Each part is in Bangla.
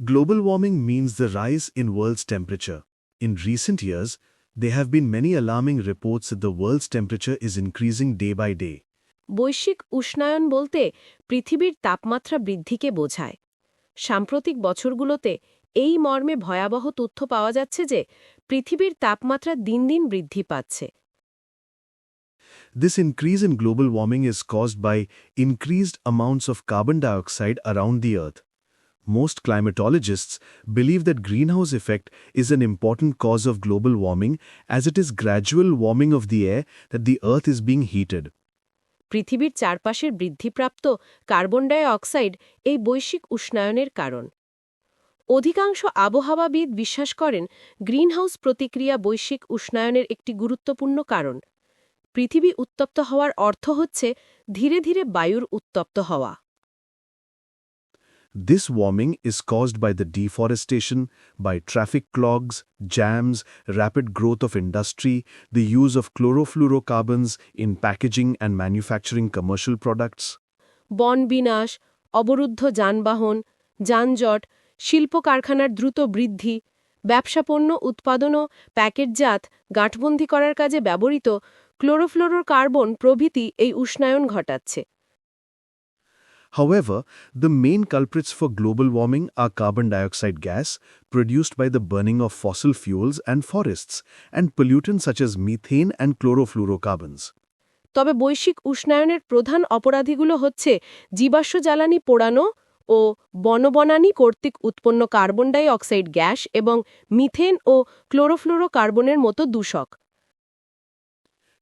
Global warming means the rise in world's temperature. In recent years, there have been many alarming reports that the world's temperature is increasing day by day. বৈশ্বিক উষ্ণায়ন বলতে পৃথিবীর তাপমাত্রা বৃদ্ধিকে বোঝায় সাম্প্রতিক বছরগুলোতে এই মর্মে ভয়াবহ তথ্য পাওয়া যাচ্ছে যে পৃথিবীর তাপমাত্রা দিন দিন বৃদ্ধি পাচ্ছে This increase in global warming is caused by increased amounts of carbon dioxide around the Earth. Most climatologists believe that greenhouse effect is an important cause of global warming as it is gradual warming of the air that the Earth is being heated. পৃথিবীর চারপাশের বৃদ্ধিপ্রাপ্ত কার্বন ডাই অক্সাইড এই বৈশ্বিক উষ্ণায়নের কারণ অধিকাংশ আবহাওয়াবিদ বিশ্বাস করেন গ্রিনহাউস প্রতিক্রিয়া বৈশ্বিক উষ্ণায়নের একটি গুরুত্বপূর্ণ কারণ পৃথিবী উত্তপ্ত হওয়ার অর্থ হচ্ছে ধীরে ধীরে বায়ুর উত্তপ্ত হওয়া This warming is caused by the deforestation, by traffic clogs, jams, rapid growth of industry, the use of chlorofluorocarbons in packaging and manufacturing commercial products. বন বিনাশ অবরুদ্ধ যানবাহন যানজট শিল্প কারখানার দ্রুত বৃদ্ধি ব্যবসাপণ্য উৎপাদন ও প্যাকেটজাত গাঁটবন্দি করার কাজে ব্যবহৃত ক্লোরোফ্লোরোর কার্বন প্রভৃতি এই উষ্ণায়ন ঘটাচ্ছে However, the main culprits for global warming are carbon dioxide gas, produced by the burning of fossil fuels and forests, and pollutants such as methane and chlorofluorocarbons. তবে বৈশ্বিক উষ্ণায়নের প্রধান অপরাধীগুলো হচ্ছে জীবাশ্ম জ্বালানি পোড়ানো ও বনবনানী কর্তৃক উৎপন্ন কার্বন ডাই অক্সাইড গ্যাস এবং মিথেন ও ক্লোরোফ্লোরোকার্বনের মতো দূষক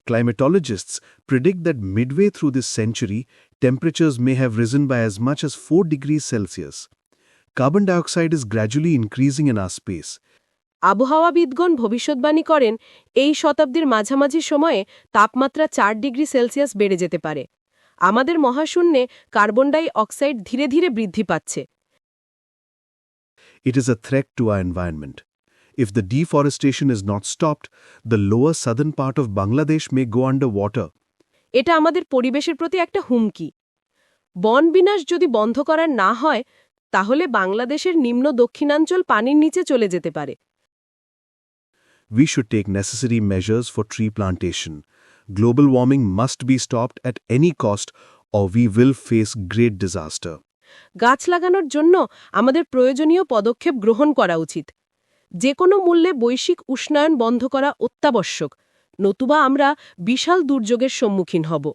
Climatologists predict that midway through this century, temperatures may have risen by as much as 4 degrees Celsius. Carbon dioxide is gradually increasing in our space. আবহাওয়াবিদগণ ভবিষ্যৎবাণী করেন এই শতাব্দীর মাঝামাঝি সময়ে তাপমাত্রা চার ডিগ্রি সেলসিয়াস বেড়ে যেতে পারে আমাদের মহাশূন্যে কার্বন ডাই অক্সাইড ধীরে ধীরে বৃদ্ধি পাচ্ছে It is a threat to our environment. if the deforestation is not stopped, the lower southern part of Bangladesh may go underwater. এটা আমাদের পরিবেশের প্রতি একটা হুমকি। বন বিনাশ যদি বন্ধ করার না হয় তাহলে বাংলাদেশের নিম্ন দক্ষিণাঞ্চল পানির নিচে চলে যেতে পারে। We should take necessary measures for tree plantation global warming must be stopped at any cost or we will face great disaster গাছ লাগানোর জন্য আমাদের প্রয়োজনীয় পদক্ষেপ গ্রহণ করা উচিত। যে কোনো মূল্যে বৈশ্বিক উষ্ণায়ন বন্ধ করা অত্যাবশ্যক নতুবা আমরা বিশাল দুর্যোগের সম্মুখীন হব।